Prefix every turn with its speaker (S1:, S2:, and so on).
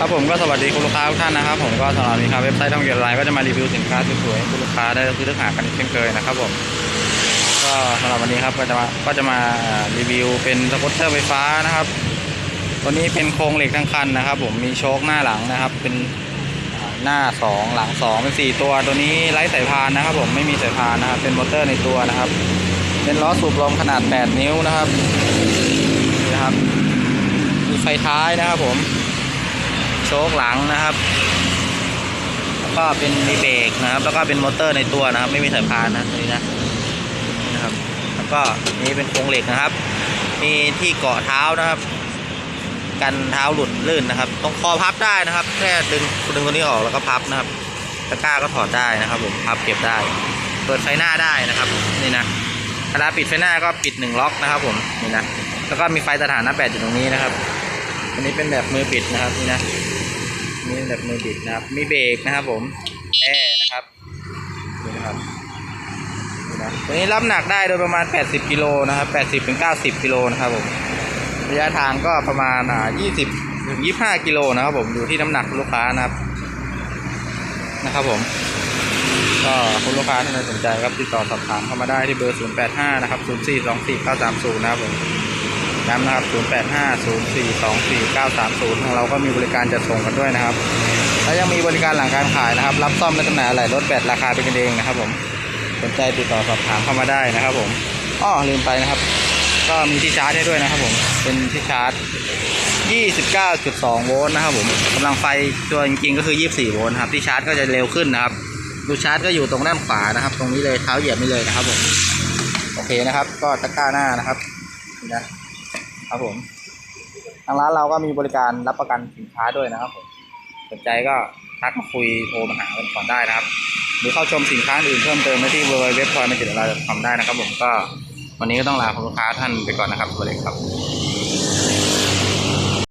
S1: ครับผมก็สวัสดีคุณลูกค้าทุกท่านนะครับ ผมก็สำหรับนี้ครับเว็บไซต์ท่องเที่ยวไลน์ก็จะมารีวิวสินค้าสวยๆให้คุณลูกค้าได้ซื้อเลือกหากันเช่นเคยนะครับผมก็สำหรับวันนี้ครับก็จะมาก็จะมารีวิวเป็นสกูตเตอร์ไฟฟ้านะครับ ตัวนี้เป็นโครงเหล็กทั้งคันนะครับ ผมมีโชคหน้าหลังนะครับ เป็นหน้าสองหลังสองเป็นสี่ตัวตัวนี้ไร้สายพานนะครับ ผมไม่มีสายพานนะครับเป็นมอเตอร์ในตัวนะครับ เป็นล้อสูบลมขนาด 8 นิ้วนะครับนี่นะครับมีไฟท้ายนะครับผม โชคหลังนะครับ แล้วก็เป็นมีเบรกนะครับ แล้วก็เป็นมอเตอร์ในตัวนะครับ ไม่มีสายพานนะนี้นะนะครับ แล้วก็นี่เป็นโครงเหล็กนะครับ มีที่เกาะเท้านะครับ กันเท้าหลุดลื่นนะครับ ตรงคอพับได้นะครับ แค่ดึงดึงตัวนี้ออกแล้วก็พับนะครับตะกร้าก็ถอดได้นะครับผมพับเก็บได้ เปิดไฟหน้าได้นะครับ นี่นะเวลาปิดไฟหน้าก็ปิดหนึ่งล็อกนะครับ ผมนี่นะแล้วก็มีไฟสถานะแปดอยู่ตรงนี้นะครับ อันนี้เป็นแบบมือปิดนะครับนี่นะ นี่แบบมือปิดนะครับ มีเบรกนะครับผมแอร์นะครับนี่นะครับนะตัวนี้รับหนักได้โดยประมาณ 80 กิโลนะครับ 80ถึง90 กิโลนะครับผมระยะทางก็ประมาณอ่า20ถึง25 กิโลนะครับผมอยู่ที่น้ำหนักลูกค้านะครับนะครับผม ก็คุณลูกค้าท่านใดสนใจครับติดต่อสอบถามเข้ามาได้ที่เบอร์ 085 นะครับ 0424930 นะครับผม ย้ำนะครับ 0850424930 ของเราก็มีบริการจัดส่งกันด้วยนะครับ แล้วยังมีบริการหลังการขายนะครับ รับซ่อมและจำหน่ายอะไหล่รถแบตราคาเป็นกันเองนะครับ ผม สนใจติดต่อสอบถามเข้ามาได้นะครับ ผม อ้อลืมไปนะครับ ก็มีที่ชาร์จให้ด้วยนะครับ ผม เป็นที่ชาร์จ 29.2 โวลต์นะครับ ผมกำลังไฟตัวจริงๆก็คือ 24 โวลต์ครับ ที่ชาร์จก็จะเร็วขึ้นนะครับดูชาร์จก็อยู่ตรงด้านขวานะครับ ตรงนี้เลยเท้าเหยียบนี่เลยนะครับผมโอเคนะครับ ก็ตะกร้าหน้านะครับนะ ครับผมทางร้านเราก็มีบริการรับประกันสินค้าด้วยนะครับผมสนใจก็ทักมาคุยโทรมาหากันก่อนได้นะครับ หรือเข้าชมสินค้าอื่นเพิ่มเติมได้ที่เว็บไซต์ไม่ติดเราทำได้นะครับ ผมก็วันนี้ก็ต้องลาคุณลูกค้าท่านไปก่อนนะครับสวัสดีครับ